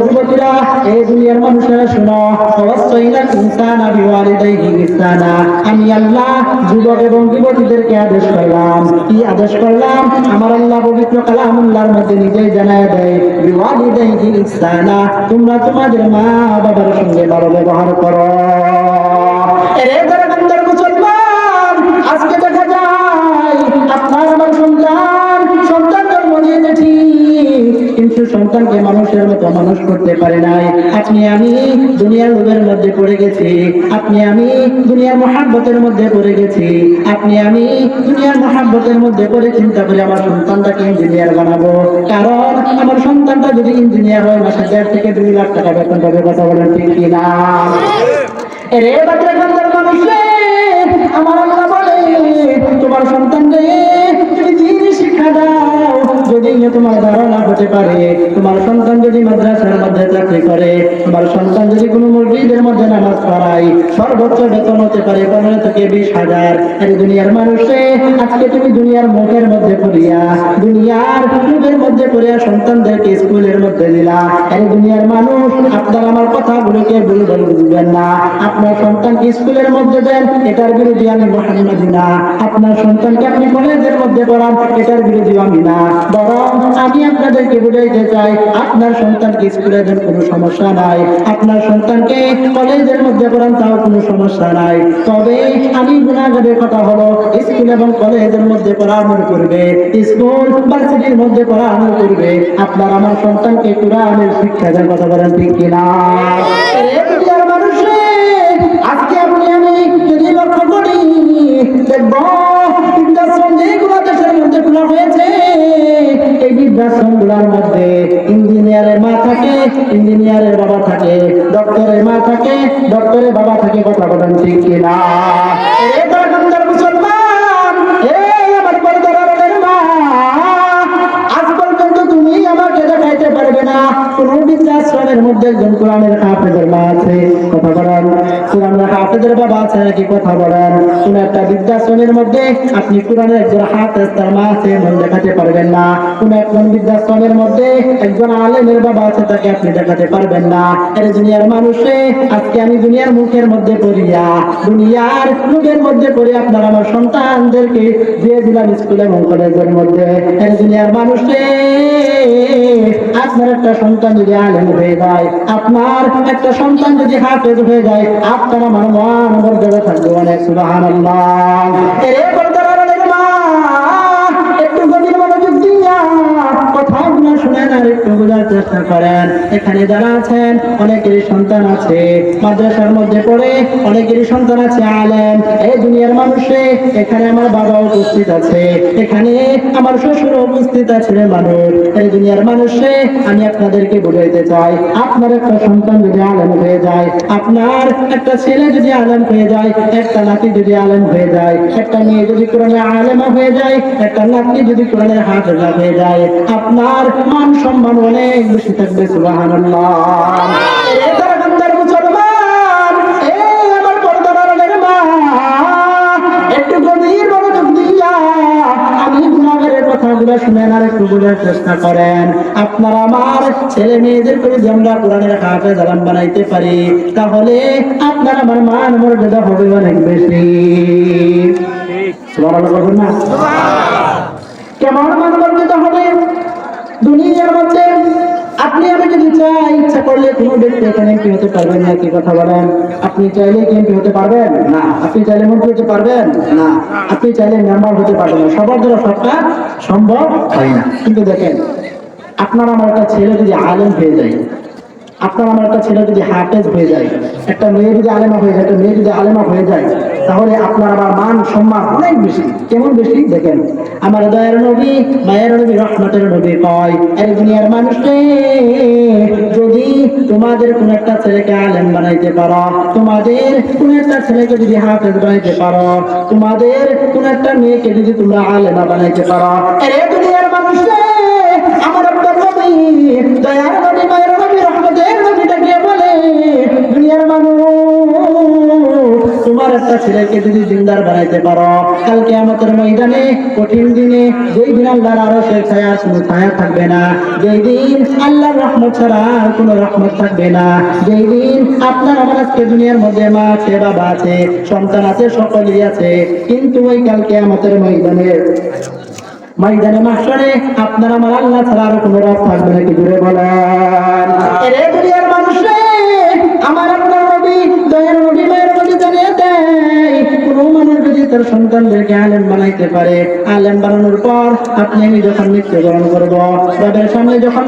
যুবতীরা এই দুনিয়ার মানুষেরা, শোনো অবশ্যইনা ইনসান আবি ওয়ালিদাইহি ইহসানা আমি আল্লাহ, যুবক এবং যুবতীদেরকে তোমরা তোমাদের মা বাবার সঙ্গে ভালো ব্যবহার করো। আজকে কিন্তু সন্তানকে মানুষের মতো মানুষ করতে পারে নাই। আপনি আমি দুনিয়ার লোভের মধ্যে পড়ে গেছি। আপনি আমি দুনিয়ার মহাব্বতের মধ্যে পড়ে গেছি। আপনি আমি দুনিয়ার মহাব্বতের মধ্যে পড়ে চিন্তা করে আমার সন্তানটাকে ইঞ্জিনিয়ার বানাবো। কারণ আমার সন্তানটা যদি ইঞ্জিনিয়ার হয়, মাসে দেড় থেকে দুই লাখ টাকা বেতন পাবে, কথা বলেন ঠিক কিনা রে বাচ্চা মানুষ, আমার বলে, তোমার সন্তান রে তুমি শিক্ষা দাও এ তোমার ধারণা হতে পারে। তোমার সন্তান যদি মাদ্রাসার মধ্যে চাকরি করে, তোমার সন্তান যদি কোনো মসজিদের মধ্যে নামাজ পড়ায়, সর্বোচ্চ বেতন হতে পারে পনেরো থেকে বিশ হাজার। আরে দুনিয়ার মানুষে, আজকে তুমি দুনিয়ার মুখের মধ্যে পড়িয়া, দুনিয়ার মুখের মধ্যে পড়িয়া সন্তানদেরকে স্কুলের মধ্যে দিলা। আরে দুনিয়ার মানুষ, আপনার আমার কথাগুলোকে বলবেন বুঝবেন না। আপনার সন্তানকে স্কুলের মধ্যে দেন, এটার বিরোধী আমি মোহাম্মদ না। আপনার সন্তানকে আপনি কলেজের মধ্যে পড়ান, এটার বিরোধী আমি না। বরং আমি আপনাদেরকে বুঝাইতে চাই, আপনার সন্তানকে স্কুলে দেন কোনো সমস্যা নাই। আপনার সন্তানকে কলেজের মধ্যে পড়ান, তাও কোনো সমস্যা নাই। তবে আমি গুণাগারের কথা হলো, স্কুল এবং কলেজের মধ্যে পড়ানো করবে, স্কুল ভার্সিটির মধ্যে পড়ানো করবে। আপনার আমার সন্তানকে কোরআনের শিক্ষা দেওয়ার কথা বলেন, ঠিক কিনা আজকে আপনি আমি যদি লক্ষ্য করি, দেখব দেশের মধ্যে খোলা হয়েছে। এই বৃদ্ধাশ্রমগুলার মধ্যে ইঞ্জিনিয়ারের মা থাকে, ইঞ্জিনিয়ারের বাবা থাকে ডক্টরের মা থাকে ডক্টরের বাবা থাকে, কথা বলেন ঠিক কিনা? দেখাইতে পারবে না। কোন বৃদ্ধাশ্রমের মধ্যে একজন কোরআনের হাফেজের মা আছে। কথা বলেন। কোরআনের হাফেজের বাবা আছে, নাকি কথা বলেন? কোন একটা বৃদ্ধাশ্রমের মধ্যে আপনি কোরআনের একজন হাফেজ, তার মা আছে, মন দেখাতে পারবেন না। কোন একজন বৃদ্ধাশ্রমের মধ্যে একজন আলেমের বাবা আছে, তাকে আপনি দেখাতে পারবেন না। এর দুনিয়ার মানুষে, আজকে আমি দুনিয়ার মুখের মধ্যে পড়িয়া দুনিয়ার মুখের মধ্যে পড়ে আপনার আমার সন্তানদেরকে দিয়ে দিলাম স্কুল এবং কলেজের মধ্যে। এর দুনিয়ার মানুষে আপনার একটা সন্তান যদি আলেম হয়ে যায়, আপনার একটা সন্তান যদি হাফেজ হয়ে যায়, আপনার আমার মান মর্যাদা থাকবে অনেক সুবাহান মানুষে আমি আপনাদেরকে বুঝাইতে চাই, আপনার একটা সন্তান যদি আলেম হয়ে যায়, আপনার একটা ছেলে যদি আলেম হয়ে যায়, একটা নাতি যদি আলেম হয়ে যায়, একটা মেয়ে যদি কোরআনে আলেমা হয়ে যায়, একটা নাতি যদি কোরআনের হাফেজা হয়ে যায়, আপনার মান সম্মান অনেক বেশি থাকবে সুবহানাল্লাহ। কথাগুলো শুনেন আর একটু বোঝার চেষ্টা করেন। আপনার আমার ছেলে মেয়েদের করে যদি আমরা কোরআনের হাফে জালাম বানাইতে পারি তাহলে আপনার আমার মান মর্যাদা হবে অনেক বেশি। সুবহানাল্লাহ বলবেন না? কেমন মান মর্যাদা হবে? দুনিয়ার মধ্যে আপনি, আমি যদি চাই, ইচ্ছা করলে কোনো ব্যক্তি এখানে কি হতে পারবেন না? কি কথা বলেন? আপনি চাইলে কি এমপি হতে পারবেন? না। আপনি চাইলে মন্ত্রী হতে পারবেন? না। আপনি চাইলে মেম্বার হতে পারবেন না। সবার দ্বারা সবটা সম্ভব হয় না। কিন্তু দেখেন, আপনার আমার একটা ছেলে যদি আলেম হয়ে যায় আপনার আমার একটা ছেলে যদি হাফেজ হয়ে যায়, একটা মেয়ে যদি আলেমা হয়ে যায়, একটা মেয়ে যদি আলেমা হয়ে যায়, তাহলে আপনার আবার মান সম্মান অনেক বেশি। কেমন বেশি? দেখেন, আমার দয়ার নবী, মায়ের নবী, রহমতের নবী কয়, এই দুনিয়ার মানুষকে যদি তোমাদের কোন একটা ছেলেকে আলেম বানাইতে পারো, তোমাদের কোন একটা ছেলেকে যদি হাফেজ বানাইতে পারো, তোমাদের কোন একটা মেয়েকে যদি তোমরা আলেমা বানাইতে পারো এই দুনিয়ার মানুষকে, আমার একটা নবী, দয়ার তোমার একটা ছেলেকে যদি জিন্দার বানাইতে পারো কালকে আমাদের ময়দানে, কঠিন দিনে, যেই দিন আল্লাহর আরও সে ছায়া ছায়া থাকবে না, যেই দিন আল্লাহর রহমত ছাড়া আর কোনো রহমত থাকবে না, যেই দিন আপনার আমার আজকে দুনিয়ার মধ্যে মা আছে, বাবা আছে, সন্তান আছে সকলেই আছে, কিন্তু ওই কালকে আমাদের ময়দানে ময়দানে মাসরে আপনার আমার আল্লাহ ছাড়া আর কোনো রব থাকবে নাকি দূরে বলেন। আমার সন্তানদেরকে আলেম বানাইতে পারে, আলেম বানানোর পর আপনি করব সামনে যখন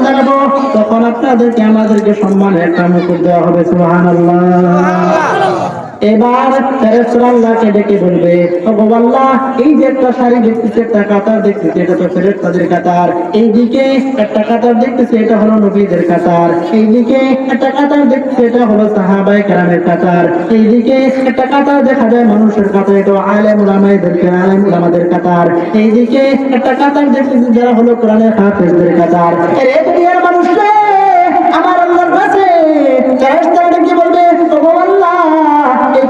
তখন আপনাদেরকে আমাদেরকে সম্মানের একটা মুকুট দেওয়া হবে, সুবহানাল্লাহ। এবার ডেকে বলবে এই যে একটা দেখতেছি, একটা কাতার দেখতেছি, এটা তো কাতার। এইদিকে একটা কাতার দেখতেছি, এটা হলো নবীদের কাতার। এইদিকে একটা কাতার দেখতেছি, এটা হলো সাহাবায়ে কেরামের কাতার। এইদিকে একটা কাতার দেখা যায় মানুষের কাতার, এটা আলেম উলামাইদেরকে আলেম কাতার। এইদিকে একটা কাতার দেখতেছি, যারা হলো কোরআনের হাফেজদের কাতার। এরে দুনিয়ার মানুষ রে, আমার আল্লাহর কাছে ফেরেশতারা ডেকে বলবে ওগো আল্লাহ এই কাতারগুলা বুঝলাম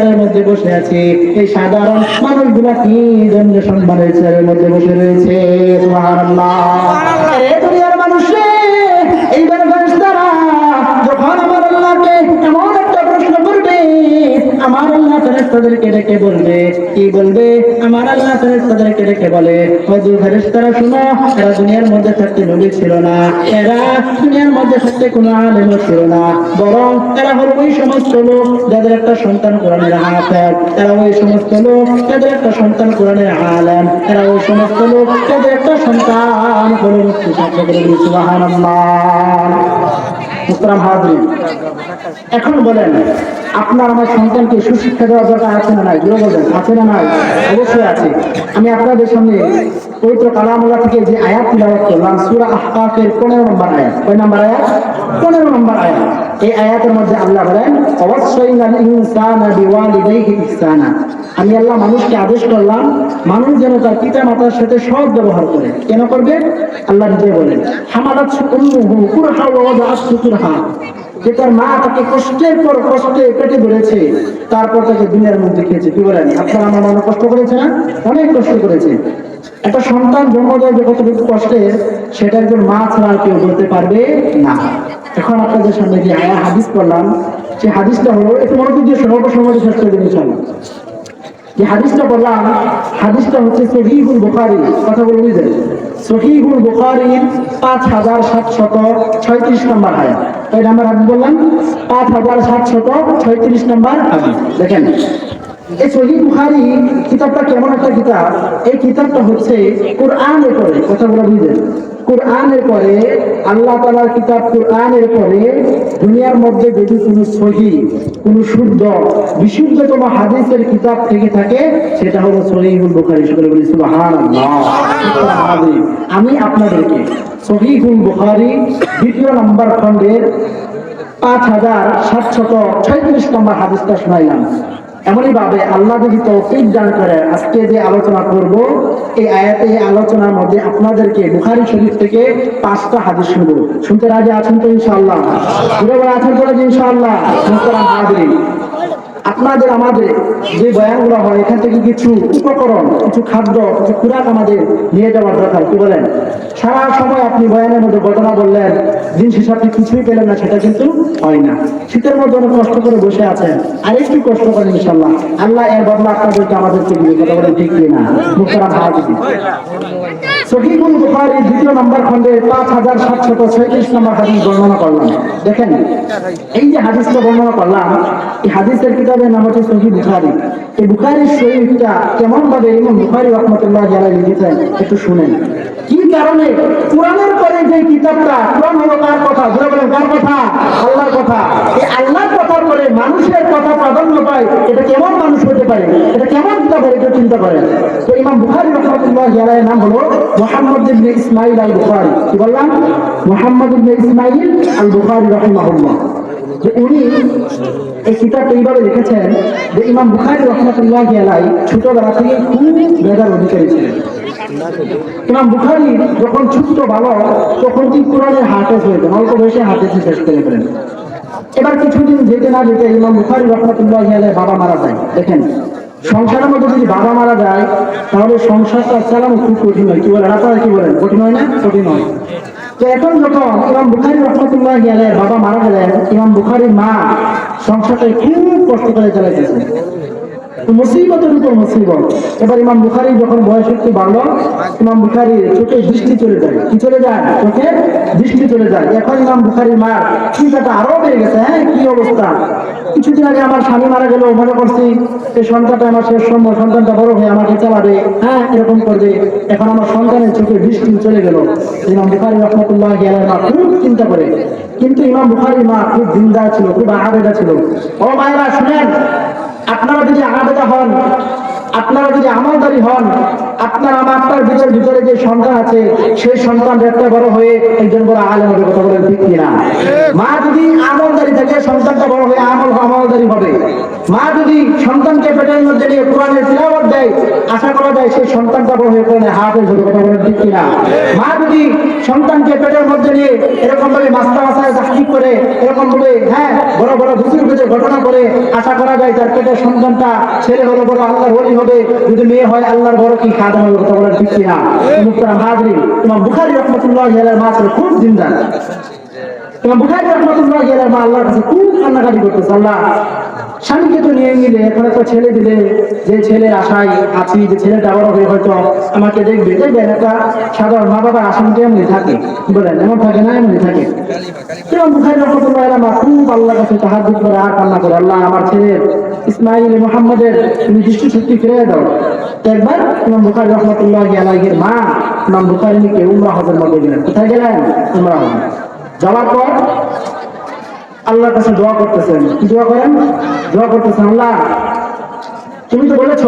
চেয়ারের মধ্যে বসে আছে। এই সাধারণ মানুষগুলা কি জন্য সম্মানের চেয়ারের মধ্যে বসে রয়েছে? আমার আল্লাহ ফেরেশতাদেরকে ডেকে বলবে, কি বলবে? আমার আল্লাহ ফেরেশতাদেরকে ডেকে বলে হযুর ফেরেশতারা শুনো, এরা দুনিয়ার মধ্যে থাকতে নবী ছিল না। এরা দুনিয়ার মধ্যে থাকতে কোনো আলেমও ছিল না। বরং এরা হলো ওই সমস্ত লোক যাদের একটা সন্তান কোরআনের হাফেজ এরা ওই সমস্ত লোক যাদের একটা সন্তান কোরআনের আলেম। এরা ওই সমস্ত লোক যাদের একটা সন্তান হলো মুক্তি করে সুবহানাল্লাহ। মুকরাম হাজরিন এখন বলেন, আপনার আমার সন্তানকে সুশিক্ষা দেওয়ার দরকার আছে না নাই? জোরে বলবেন, আছে না নাই? অবশ্যই আছে। আমি আপনাদের সামনে পবিত্র কালামুল্লাহ থেকে যে আয়াত তিলাওয়াত করলাম, সূরা আহকাফের 15 নম্বর আয়াত। কয় নম্বর আয়াত? 15 নম্বর আয়াত। এই আয়াতের মধ্যে আল্লাহ বলেন, অবশ্যই ইনসানা বিওয়ালিদাইহি ইহসানা। আমি আল্লাহ মানুষকে আদেশ করলাম, মানুষ যেন তার পিতা মাতার সাথে সৎ ব্যবহার করে। কেন করবে? আল্লাহ নিজে বলেন, হামাদাত উম্মুহু কুরহা ওয়া ওয়াদাআত কুরহা যে তার মা তাকে কষ্টের পর কষ্টে পেটে ধরেছে, তারপর তাকে দুনিয়ার মধ্যে খেয়েছে। কি বলেন? আপনার আমার মনে কষ্ট করেছে না? অনেক কষ্ট করেছে একটা সন্তান জন্ম দেয় যে কতটুকু কষ্টের, সেটা একজন মা ছাড়া কেউ বলতে পারবে না। এখন আপনাদের সামনে যে আয়া হাদিস করলাম সেই হাদিসটা হলো, একটু মনোযোগ দিয়ে সর্ব সমাজে শেষ করে দিন। যে হাদিসটা বললাম, হাদিসটা হচ্ছে সহিহুল বুখারী। কথা বলে বুঝলেন? সহিহুল বুখারীর পাঁচ হাজার সাতশত ছয়ত্রিশ নম্বর হাদিস ওই নাম্বার হাদিস বললাম? পাঁচ হাজার সাতশত ছয়ত্রিশ নম্বর হাদিস। দেখেন, এই সহি বুখারী কিতাবটা কেমন একটা কিতাব? এই কিতাবটা হচ্ছে কোরআনের পরে কথা বলে বুঝলেন? কোরআনের পরে, আল্লাহ তালার কিতাব কোরআনের পরে, দুনিয়ার মধ্যে যদি কোনো সহি, কোন শুদ্ধ, বিশুদ্ধতম হাদিসের কিতাব থেকে থাকে, সেটা হলো সহিহুল বুখারী। সকলে বলি। আমি আপনাদেরকে সহিহুল বুখারী দ্বিতীয় নম্বর খণ্ডের পাঁচ হাজার সাতশত ছয়ত্রিশ নম্বর হাদিসটা শোনাইলাম। এমনই ভাবে আল্লাহ যদি তৌফিক দান করে আজকে যে আলোচনা করব এই আয়াতে এই আলোচনার মধ্যে আপনাদেরকে বুখারী শরীফ থেকে পাঁচটা হাদিস শুনব। শুনতে রাজি আছেন তো ইনশাআল্লাহ? আছেন তো ইনশাআল্লাহ? মুহতারাম হাজরিন আপনাদের আমাদের যে বয়ানগুলো হয়, এখান থেকে কিছু উপকরণ, কিছু খাদ্য, কিছু খুরাক আমাদের নিয়ে যাওয়ার দরকার, কি বলেন? সারা সময় আপনি বয়ানের মধ্যে ঘটনা বললেন, দিন শেষে আপনি কিছুই পেলেন না, সেটা কিন্তু হয় না। শীতের মধ্যে অনেক কষ্ট করে বসে আছেন, আর একটু কষ্ট করেন ইনশাল্লাহ আল্লাহ এর বদলা আপনাদেরকে আমাদেরকে দিবে কথা বলে ঠিক না মুখরা ভাগ সহিহুল বুখারী দ্বিতীয় নম্বর খণ্ডে পাঁচ হাজার সাতশত ছয়ত্রিশ নম্বর হাদিস বর্ণনা করলাম। দেখেন, এই যে হাদিসটা বর্ণনা করলাম, এই হাদিসের কিতাবের নাম হচ্ছে সহি বুখারী। এই কেমন ভাবে ইমাম বুখারী রহমতুল্লাহ যারা লিখেছেন, একটু শুনেন। কি কারণে? কোরআনের পরে যে কিতাবটা, কোরআন হলো কার কথা? ধরে বলেন, কার কথা? আল্লাহর কথা। এই আল্লাহর কথার পরে মানুষের কথা প্রাধান্য পায়, এটা কেমন মানুষ পারে। এটা কেমন করে কেউ চিন্তা করে তো ইমাম বুখারি রহমতুল্লাহ আলাইহির নাম হলো মোহাম্মদ ইবনে ইসমাইল আল বুখারি কি বললাম? মোহাম্মদ ইবনে ইসমাইল আল বুখারি রহমাহুল্লাহ। যে উনি এই কিতাবটা এইভাবে লিখেছেন যে ইমাম বুখারি রহমতুল্লাহ আলাই ছোটবেলা থেকে খুব মেধার অধিকারী ছিলেন। ইমাম বুখারি যখন ছোট্ট বালক, তখন কি কোরআনের হাফেজ হয়েছেন অল্প বয়সে হাফেজ শেষ করে ফেলেন। এবার কিছুদিন যেতে না যেতে ইমাম বুখারি রহমতুল্লাহ বাবা মারা যায়। দেখেন, সংসারের মধ্যে যদি বাবা মারা যায়, তাহলে সংসারটা চালানো খুব কঠিন হয়। কি বলেন? আপনারা কি বলেন? কঠিন হয় না? কঠিন হয়। তো এখন যখন ইমাম বুখারি রহমতুল্লাহ বাবা মারা গেলেন, ইমাম বুখারির মা সংসারটা খুব কষ্ট করে চালাইতেছে। মুসিবতের উপর মুসিবত এবার ইমাম বুখারি যখন বয়স একটু বাড়লো, ইমাম বুখারি চোখে দৃষ্টি চলে যায়। কি চলে যায়? চোখে দৃষ্টি চলে যায়। এখন ইমাম বুখারির মা চিন্তাটা আরও বেড়ে গেছে হ্যাঁ কি অবস্থা? কিছুদিন আগে আমার স্বামী মারা গেল, মনে করছি এই সন্তানটা আমার শেষ সময় সন্তানটা বড় হয়ে আমাকে চালাবে। হ্যাঁ এরকম করবে। এখন আমার সন্তানের চোখে দৃষ্টি চলে গেল। ইমাম বুখারি রহমতুল্লাহ গিয়ালের মা খুব চিন্তা করে। কিন্তু ইমাম বুখারির মা খুব দিনদার ছিল, খুব আবেদা ছিল। ও মায়েরা, শুনেন আপনারা যদি আলাদা হন আপনারা যদি আমলদারি হন, আপনার আমার আপনার ভিতর ভিতরে যে সন্তান আছে, সেই সন্তান একটা বড় হয়ে একজন বড় আলেম হবে কথা বলেন ঠিক কিনা? মা যদি আমলদারি থাকে সন্তানটা বড় হয়ে আমল আমলদারি হবে, মা যদি সন্তানকে পেটের মধ্যে নিয়ে কোরআনের তিলাওয়াত দেয়, আশা করা যায় সেই সন্তানটা বড় হয়ে কোরআনে হাফেজ হবে, কথা বলেন, ঠিক কিনা? মা যদি সন্তানকে পেটের মধ্যে নিয়ে এরকম ভাবে মাস্তা মাসায় চাকরি করে এরকম ভাবে হ্যাঁ বড় বড় বুঝে ঘটনা করে, আশা করা যায় তার পেটের সন্তানটা ছেলে হলো বড় আল্লাহর ওলি হবে যদি মেয়ে হয় আল্লাহর বড় কি খাদা হবে কথা বলার ঠিক না। মুক্তারাম হাজরি তোমার বুখারি রহমতুল্লাহ জেলার মা ছিল খুব জিন্দা তোমার বুখারি রহমতুল্লাহ জেলার মা আল্লাহর কাছে খুব কান্নাকাটি করতেছে আল্লাহ। স্বামীকে তো নিয়ে গেলে এখন একটা ছেলে দিলে, যে ছেলে আশায় আছি, যে ছেলেটা বড় হয়ে হয়তো আমাকে দেখবে দেখবেন একটা সাধারণ মা বাবার আসামিতে এমনি থাকে। বলেন, এমন থাকে না এমনি থাকে। এবং বুখারি রহমতুল্লাহ মা খুব আল্লাহর কাছে তাহাজ্জুদ করে, আর কান্না করে, আল্লাহ, আমার ছেলে ইসমাইল মোহাম্মদের তুমি দৃষ্টি শক্তি ফিরে দাও। তো একবার ইমাম বুখারি রহমতুল্লাহ আলাইহির মা, ইমাম বুখারিকে উমরা হজের মধ্যে গেলেন কোথায় গেলেন? উমরা হজে। যাওয়ার পর আল্লাহর কাছে দোয়া করতেছেন। কি দোয়া করেন? দোয়া করতেছেন, আল্লাহ, তুমি তো বলেছ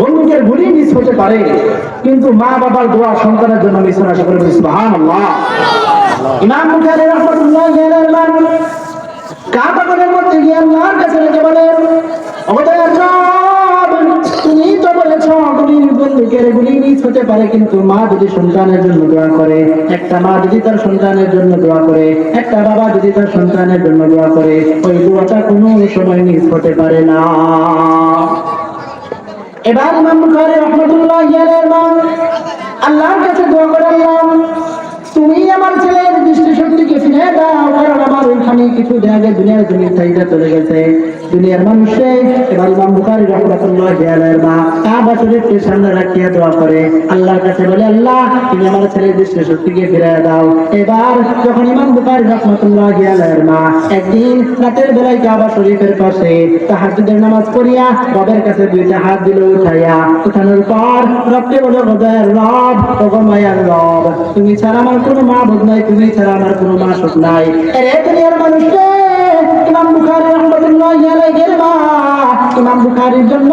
বন্ধুদের গুলি মিস হতে পারে, কিন্তু মা বাবার দোয়া সন্তানের জন্য মিস আশা করে সুবহান আল্লাহ ইমাম বুখারী রাহমাতুল্লাহ আলাইহি কাবা ঘরের মধ্যে গিয়ে আল্লাহর কাছে বলেন বলেছ গুলির এগুলি গুলি হতে পারে, কিন্তু মা যদি সন্তানের জন্য দোয়া করে, একটা মা যদি তার সন্তানের জন্য দোয়া করে, একটা বাবা যদি তার সন্তানের জন্য দোয়া করে, ওই দোয়াটা কোনো সময় নিজ হতে পারে না। এবার ইমাম বুখারী রাহমাতুল্লাহ আলাইহি মা, আল্লাহর কাছে দোয়া করে আল্লাহ কিছু আগে দুনিয়ার জমির চাহিদা চলে গেছে। দুনিয়ার মানুষে এবার ইমাম বুখারী রাহমাতুল্লাহ আলাইহি মা কাবা শরীফকে সামনে রাখিয়া দোয়া করে। আল্লাহর কাছে বলে, আল্লাহ, তুমি আমার ছেলের দৃষ্টি শক্তিকে ফিরে দাও। এবার যখন ইমাম বুখারী রাহমাতুল্লাহ আলাইহি মা একদিন রাতের বেলায় কাবা শরীফের পাশে তাহাজ্জুদের নামাজ পড়িয়া রবের কাছে দুইটা হাত দিল উঠাইয়া, উঠানোর পর রবকে বলে রবের রব, ওগো মায়ার রব, তুমি ছাড়া আমার কোনো মা বোধ নাই, তুমি ছাড়া আমার কোনো মা সুখ নাই। এরে দুনিয়ার মানুষকে ইমাম বুখারী রাহমাতুল্লাহ আলাইহির মা ইমাম বুখারীর জন্য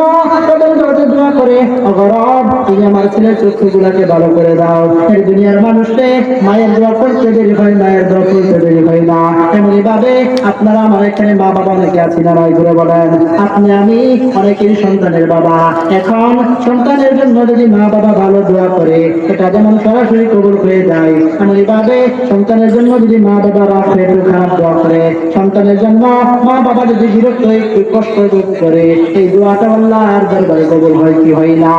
রবের দরজে দোয়া করে, ওগো রব, তুমি আমার ছেলের চক্ষুগুলোকে ভালো করে দাও। এই দুনিয়ার মানুষকে মায়ের দোয়া করতে দেরি হয়, মায়ের দোয়া করতে দেরি হয় না। এমনি ভাবে আপনারা আমার এখানে মা বাবা অনেকে আছি না নয় করে বলেন। আপনি, আমি অনেকেরই সন্তানের বাবা। এখন সন্তানের জন্য যদি মা বাবা ভালো দোয়া করে, এটা যেমন সরাসরি কবুল হয়ে যায় এমনি ভাবে সন্তানের জন্য যদি মা বাবা রাখে খারাপ দোয়া করে, সন্তানের জন্য মা বাবা যদি বিরক্ত কষ্ট করে, এই দোয়াটা আল্লাহর দরবারে কবল হয় কি হয় না?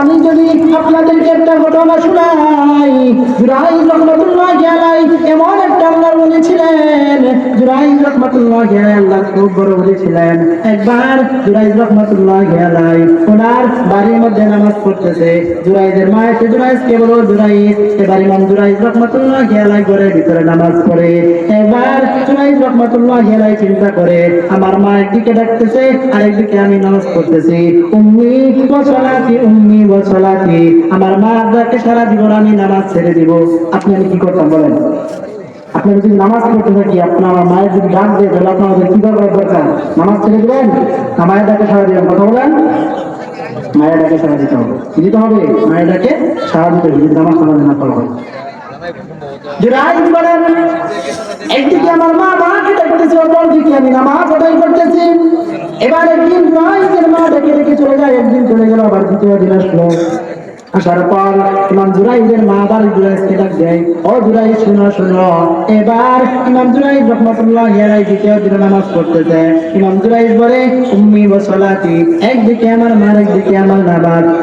আমি যদি আপনাদেরকে একটা ঘটনা শোনাই এমন একটা আল্লাহর বলে চিন্তা করে, আমার মা একদিকে ডাকতেছে, আরেকদিকে আমি নামাজ পড়তেছি। উম্মি বসলাতি উম্মি বসলাতি আমার মা আব্বাকে সারা জীবন আমি নামাজ ছেড়ে দিব। আপনি আমি কি করতাম বলেন? আপনারা যদি নামাজ পড়তে থাকি আপনার মায়ের যদি ডাক দেয় তাহলে আপনাদের কি করার দরকার নামাজ ছেড়ে দিবেন? না মায়ের ডাকে সারা দিবেন? কথা বলেন। মায়ের ডাকে সারা দিতে হবে। দিতে হবে? মায়ের ডাকে সারা দিতে হবে। নামাজ সমাধান না একদিকে আমার মা মাকে করতেছি। এবার একদিন চলে যায়, একদিন চলে গেল, আবার দ্বিতীয় দিন আসলো। আসার পর ইমাম মা আবার দেয়, ও জুরাইদ শুনো শুনো। এবার ইমাম রহমতুল্লাহ ইয়ারাই দ্বিতীয় দিনে নামাজ পড়তেছে। ইমাম বলে, উম্মি ও সলাতি। একদিকে আমার মা একদিকে আমার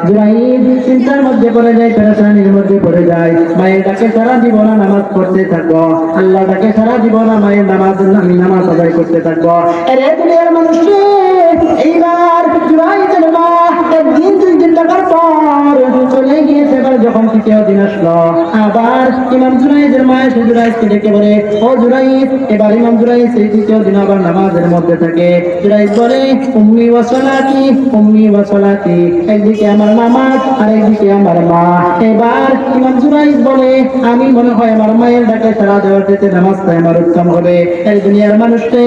জুরাইদ চিন্তার মধ্যে পড়ে যায়, পেরেশানির মধ্যে পড়ে যায়। মায়ের ডাকে সারা জীবন নামাজ পড়তে থাকব। আল্লাহ ডাকে সারা জীবন মায়ের নামাজ, আমি নামাজ আদায় করতে থাকব। দুনিয়ার মানুষ এইবার আমি মনে হয় আমার মায়ের ডাকে সারা দেওয়ার যেতে নামাজটা আমার উত্তম হবে। এই দুনিয়ার মানুষকে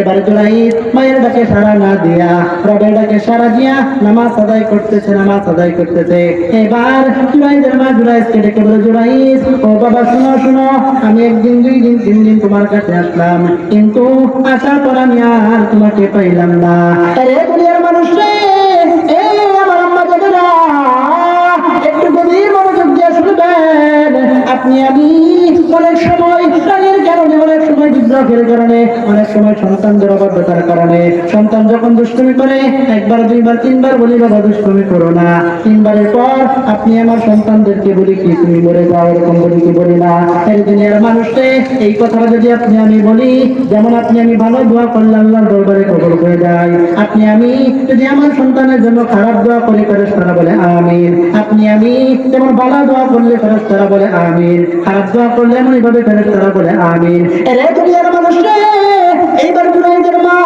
এবার জুরাইদ মায়ের ডাকে সারা না দিয়া, রবের ডাকে সারা দিয়া নামাজ আদায় করতেছে, নামাজ আদায় করতেছে। এবার জুরাইদের মা জুরাইদকে ডেকে বলে, জুরাইদ, ও বাবা, শুনো শুনো, আমি একদিন, দুই দিন, তিন দিন তোমার কাছে আসলাম। কিন্তু আসার পর আমি আর তোমাকে পাইলাম না। একটু গভীর মনোযোগ দিয়ে আপনি আমি অনেক সময় রাগের কারণে সময় বিদ্রোহের কারণে, অনেক সময় সন্তানদের অবাধ্যতার কারণে। সন্তান যখন দুষ্টুমি করে, একবার, দুইবার, তিনবার বলি, বাবা, দুষ্টুমি করো না। তিনবারের পর, আপনি আমার সন্তানদেরকে বলি কি, তুমি মরে যাও, এরকম বলি কি, বলি না। এই দুনিয়ার মানুষকে এই কথাটা যদি আপনি আমি বলি, যেমন আপনি আমি ভালো দোয়া করলে আল্লাহর দরবারে কবল হয়ে যায়। আপনি আমি, যদি আমার সন্তানের জন্য খারাপ দোয়া করি, ফেরেশতারা বলে, আমিন। আপনি আমি, যেমন ভালো দোয়া করলে, ফেরেশতারা বলে, আমিন। খারাপ দোয়া করলে এমন এইভাবে ফেরেশতারা বলে, আমিন। এরে দুনিয়ার মানুষ এইবার জুরাইদের মা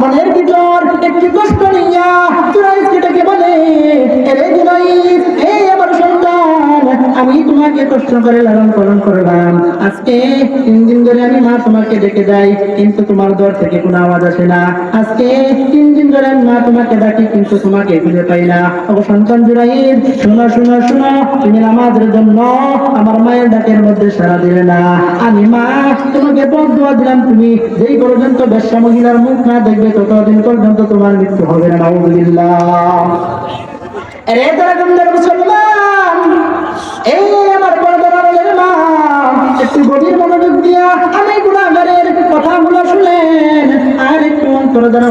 মনের ভিতর একটি কষ্ট নিয়া জুরাইদকে ডেকে বলে, এরে সন্তান আমি তোমাকে কষ্ট করে লালন পালন করলাম। আজকে তিন দিন ধরে আমি মা তোমাকে ডেকে যাই কিন্তু তোমার দর থেকে কোনো আওয়াজ আসে না। আজকে তিন দিন ধরে আমি মা তোমাকে ডাকি, কিন্তু তোমাকে খুঁজে পাই না। ও সন্তান জুরাইদ শোনো শোনো শোনো, তুমি নামাজের জন্য আমার মায়ের ডাকের মধ্যে সারা দিলে না। আমি মা, তোমাকে পথ দোয়া দিলাম তুমি। যেই পর্যন্ত বেশ্যা মহিলার মুখ না দেখবে, ততদিন পর্যন্ত তোমার মৃত্যু হবে না, নাউজুবিল্লাহ। এরে তারা মুসলমান? এই আমার একটু গভীর মনোযোগ দিয়া আমি গুণাগারের কথাগুলো শুনেন আর একটু অন্তর দ্বারা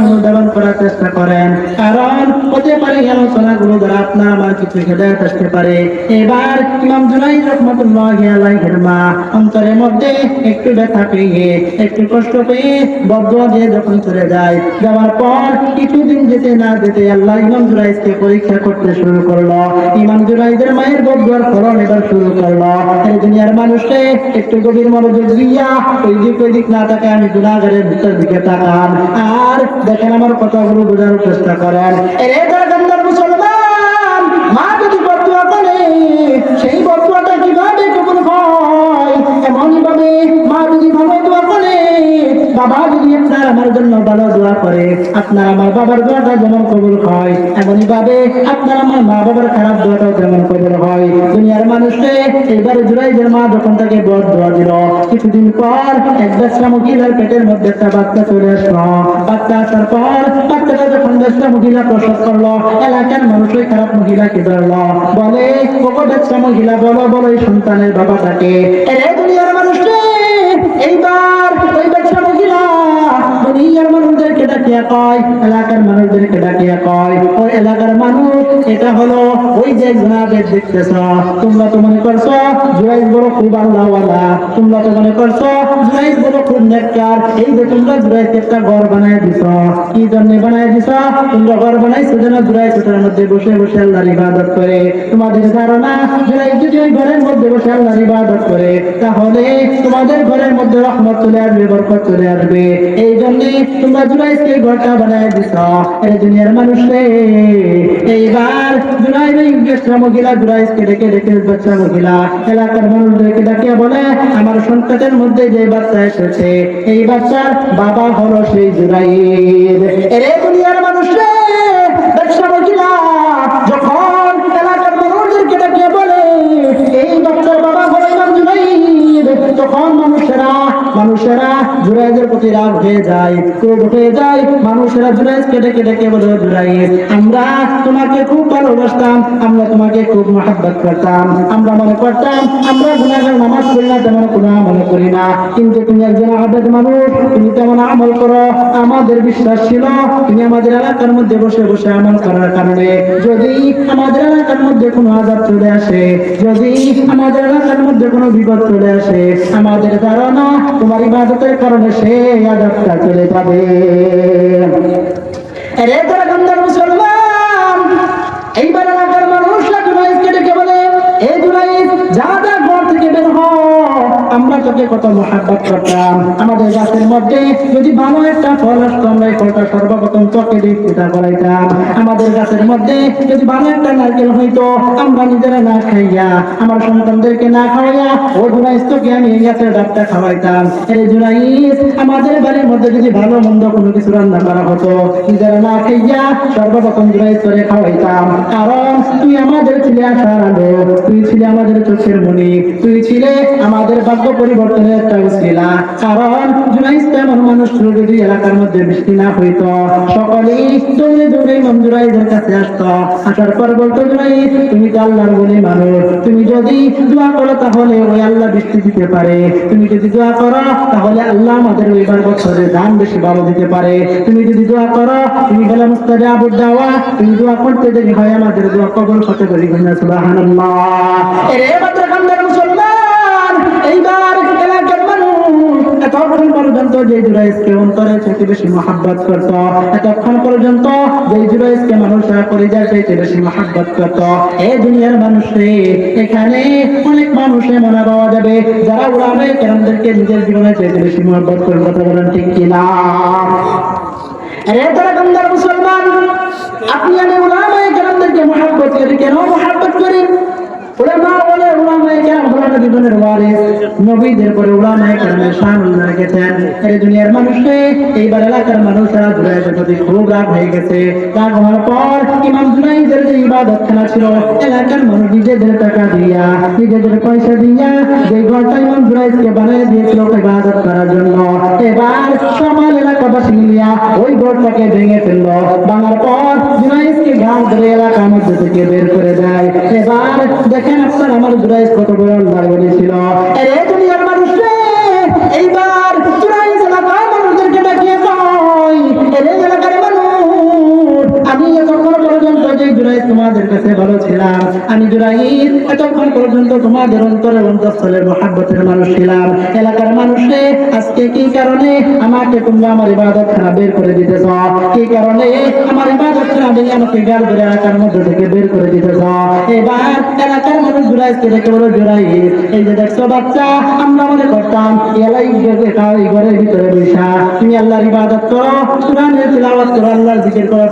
করার চেষ্টা করেন। কারণ হতে পারে এই আলোচনাগুলো দ্বারা আপনার আমার কিছু হেদায়ত আসতে পারে। এবার ইমাম জুনাই রহমতুল্লাহ আলাইহির মা অন্তরের মধ্যে একটু ব্যথা পেয়ে, একটু কষ্ট পেয়ে বদুয়া দিয়ে যখন চলে যায়, যাওয়ার পর কিছুদিন যেতে না যেতে আল্লাহ ইমাম জুরাইদকে পরীক্ষা করতে শুরু করল। ইমাম জুরাইদের মায়ের বদুয়ার ফলন এবার শুরু করল। এই দুনিয়ার মানুষকে একটু গভীর মনোযোগ দিয়া ওই দিক ওই দিক না তাকে আমি গুণাগারের ভিতর দিকে তাকান। আর দেখেন আমার কথাগুলো বোঝানোর চেষ্টা করেন। এরে সেই বদুয়াটা কীভাবে কবুল হয়? এমনই ভাবে মা যদি বাবা যদি আপনার আমার জন্য ভালো দোয়া করে, আপনার আমার বাবার দোয়াটা যেমন কবুল হয় এমনই ভাবে আপনার আমার মা বাবার খারাপ দোয়াটাও যেমন কবুল হয়। দুনিয়ার মানুষকে এবারে জুরাইদের মা যখন তাকে বদ দোয়া দিল, কিছুদিন পর এক বেসরা মহিলার পেটের মধ্যে একটা বাচ্চা চলে আসলো। বাচ্চা আসার পর বাচ্চাটা যখন বেসরা মহিলা প্রসব করল, এলাকার মানুষ ওই খারাপ মহিলাকে ধরলো। বলে কোকো বেসরা মহিলা, বলো বলো এই সন্তানের বাবাটাকে এরে দুনিয়ার মানুষকে এইবার ডাকিয়া কয়, এলাকার মানুষদেরকে ডাকিয়া কয়, ওই এলাকার মানুষ, এটা হলো ওই যে গুণাদের দেখতেছ, তোমরা তো মনে করছ জুরাইজ বড় খুব আল্লাহওয়ালা, তোমরা তো মনে করছ জুরাইজ বড় খুব নেককার, এই যে তোমরা জুরাইজকে একটা ঘর বানায় দিছ, কি জন্য বানায় দিছ? তোমরা ঘর বানাইছো যেন জুরাইজ ওটার মধ্যে বসে বসে আল্লাহর ইবাদত করে। তোমাদের ধারণা জুরাইজ যদি ওই ঘরের মধ্যে বসে আল্লাহর ইবাদত করে, তাহলে তোমাদের ঘরের মধ্যে রহমত চলে আসবে, বরকত চলে আসবে। এই জন্য তোমরা জুরাইজকে ঘর বাঁকা বানায় দিছ এই দুনিয়ার মানুষ রে এইবার জুলাই ভাই বেশরা মহিলা জুরাইজকে ডেকে ডেকে বাচ্চা মহিলা। এলাকার মানুষদেরকে ডাকে বলে, আমার সন্তানের মধ্যে যে বাচ্চা এসেছে, এই বাচ্চার বাবা হলো সেই জুরাইদ। এরে দুনিয়ার মানুষ রে বেশরা মহিলা, যখন এলাকার মানুষদেরকে ডাকে বলে, এই বাচ্চার বাবা হলো ইমাম জুরাইদ, তখন মানুষেরা জুরাইদের প্রতি রাগ হয়ে যায় ক্রোধ হয়ে যায়। মানুষেরা জুরাইজকে ডেকে ডেকে বলে জুরাইদ আমরা তোমাকে খুব ভালোবাসতাম, আমরা তোমাকে খুব মহাব্বত করতাম, আমরা মনে করতাম, আমরা গুণাগার নামাজ পড়ি না তেমন কোনো আমল করি না। কিন্তু তুমি একজন আবেদ মানুষ, তুমি তেমন আমল করো। আমাদের বিশ্বাস ছিল, তুমি আমাদের এলাকার মধ্যে বসে বসে আমল করার কারণে। যদি আমাদের এলাকার মধ্যে কোনো আজাব চলে আসে, যদি আমাদের এলাকার মধ্যে কোনো বিপদ চলে আসে, আমাদের ধারণা তোমার ইবাদতের কারণে সেই আজাবটা চলে যাবে। রে তোরা মুসলমান এইবার আমরা তোকে কত মহাব্বত করতাম। আমাদের গাছের মধ্যে যদি ভালো একটা ফল আসতো আমরা এই ফলটা সর্বপ্রথম তোকে দিয়ে পূজা করাইতাম আমাদের গাছের মধ্যে যদি ভালো একটা নারকেল হইতো, আমরা নিজেরা না খাইয়া, আমার সন্তানদেরকে না খাওয়াইয়া, ও জুনাইজ তোকে আমি এই গাছের ডাবটা খাওয়াইতাম। এই জুনাইজ আমাদের বাড়ির মধ্যে যদি ভালো মন্দ কোনো কিছু রান্না করা হতো, নিজেরা না খাইয়া সর্বপ্রথম জুনাইজ করে খাওয়াইতাম। কারণ তুই আমাদের ছিলে আশার আলো, তুই ছিলে আমাদের চোখের মনি, তুই ছিলে আমাদের ভাগ্য পরিবর্তনের কারণ তেমন মানুষ যদি এলাকার মধ্যে বৃষ্টি না হইতো। সকলেই কাছে আসতো। আসার পর বলতো তুমি তো আল্লাহর বলে মানুষ। তুমি যদি দোয়া করো তাহলে ওই আল্লাহ বৃষ্টি দিতে পারে। তুমি যদি দোয়া করো তাহলে আল্লাহ আমাদের বছরে বেশি ভালো দিতে পারে। তুমি যদি দোয়া করো, তুমি আবুর দাওয়া। তুমি দোয়া করতে দেরি আমাদের দোয়া কবল হতে পারি কান্দার মুসলমান! এইবার এলাকার মানুষ এই দুনিয়ার মানুষে, এখানে উড়াবে নিজের জীবনে চাইতে বেশি মহাব্বত করে কথা বলেন ঠিক কিনা? মুসলমান, আপনি আমি উলামায়ে কেরামদেরকে মহাব্বত করি, কেন মহাব্বত করি? উলামা বলে উলামায়ে এলাকার মানুষ এবার সমাল এলাকাবাসী মিলিয়া ওই ঘরটাকে ভেঙে ফেলল। ভাঙার পর জুরাইদকে গান ধরে এলাকার থেকে বের করে দেয়। এবার দেখেন আপনার, আমার জুরাইদ কত আল্লাহ বলেছিল এরে আমি এতক্ষণ পর্যন্ত তোমাদের কাছে ভালো ছিলাম, আমি জুরাইদ এতক্ষণ পর্যন্ত তোমাদের অন্তরে অন্তঃস্থলের মহাব্বতের মানুষ ছিলাম। এলাকার মানুষে আজকে কি কারণে? আমাকে আমার ইবাদত খানা বের করে দিতেছ। কি কারণে? আমার ইবাদত খানা আমাকে গাল ধরে এলাকার মধ্যে থেকে বের করে দিতেছ। এবার এলাকার মানুষ জুরাইদ এই যে দেখছ বাচ্চা, আমরা মনে করতাম, এলাই এই ঘরের ভিতরে বৈশা। তুমি আল্লাহর ইবাদত করো তিলাওয়াত করো, আল্লাহর জিকির করো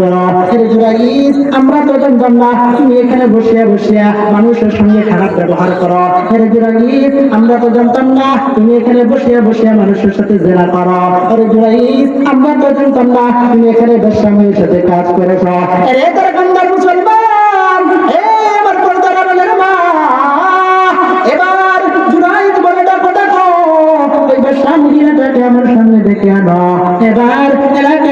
করো। এর জুরাইদ আমরা তো জানতাম না, তুমি এখানে বসিয়া বসিয়া মানুষের সঙ্গে খারাপ ব্যবহার করো। এর জুরাইদ আমরা তো জানতাম না, তুমি এখানে বসিয়া বসিয়া মানুষের সাথে জেনা করো। এর জুরাইদ, আমরা তো জানতাম না তুমি এখানে বেশ্যামের সাথে কাজ করেছ। এবার সামনে ডেকে আনো। এবার এলাকাবাসী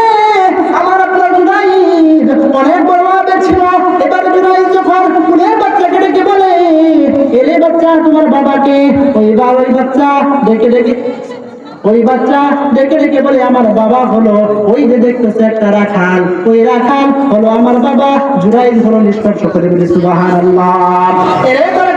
বাচ্চা, তোমার বাবাকে, ওই বা, ওই বাচ্চা, দেখে দেখে, ওই বাচ্চা, দেখে দেখে বলে, আমার বাবা হলো, ওই যে দেখতেছে একটা রাখাল, ওই রাখাল হলো আমার বাবা। জুরাইদ হলো নিষ্কর্ষ করে বলে সুবাহ আল্লাহ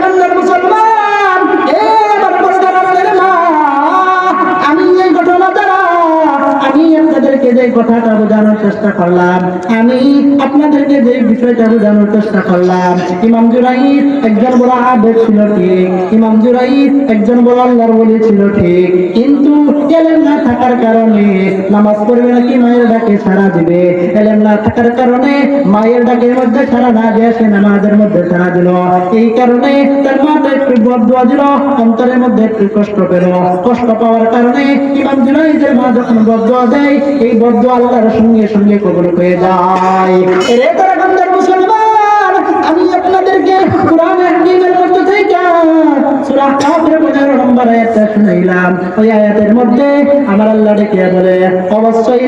যে কথাটা বোঝানোর চেষ্টা করলাম। আমি আপনাদেরকে যে বিষয়টা বোঝানোর চেষ্টা করলাম, ইমাম জুরাই একজন বড় আবেদ ছিল ঠিক, ইমাম জুরাই একজন বড় আল্লাহর বলি ছিল ঠিক, কিন্তু এলেম না থাকার কারণে নামাজ পড়বে নাকি মায়ের ডাকে সারা দিবে? এলেম না থাকার কারণে মায়ের ডাকের মধ্যে সারা না দিয়ে সে নামাজের মধ্যে সারা দিল। এই কারণে তার মাথা একটু বদুয়া দিল, অন্তরের মধ্যে একটু কষ্ট পেল। কষ্ট পাওয়ার কারণে ইমাম জুনাইদের মা যখন বদুয়া দেয় এই বদুয়া আল্লাহর সঙ্গে সঙ্গে কবল হয়ে যায়। আমি আপনাদেরকে কোরআন হাকিমের মধ্যে থেকে সূরা কাফের 15 নম্বর আয়াতটা শুনাইলাম ওই আয়াতের মধ্যে আমার আল্লাহ ডেকে বলে, অবশ্যই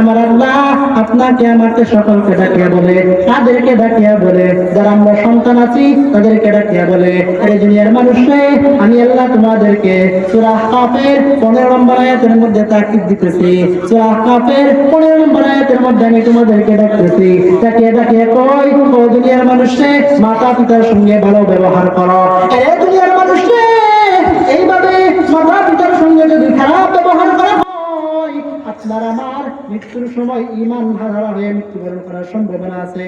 আমার আল্লাহ আপনাকে, আমাকে সকলকে ডাকিয়া বলে, তাদেরকে ডাকিয়া বলে, যারা আমরা সন্তান আছি, তাদেরকে ডাকিয়া বলে এই দুনিয়ার মানুষে, আমি আল্লাহ তোমাদেরকে সূরা কাফের 15 নম্বর আয়াতের মধ্যে তাকিদ দিতেছি। সূরা কাফের 15 নম্বর আয়াতের মধ্যে আমি তোমাদেরকে ডাকতেছি। ডাকিয়ে ডাকিয়ে কই, ও দুনিয়ার মানুষে মাতা পিতার সঙ্গে ভালো ব্যবহার করো। দুনিয়ার মানুষে এইভাবে মাতা পিতার সঙ্গে যদি খারাপ ব্যবহার করা হয়, আপনার আমার মৃত্যুর সময় ইমান হারা হয়ে মৃত্যুবরণ করার সম্ভাবনা আছে।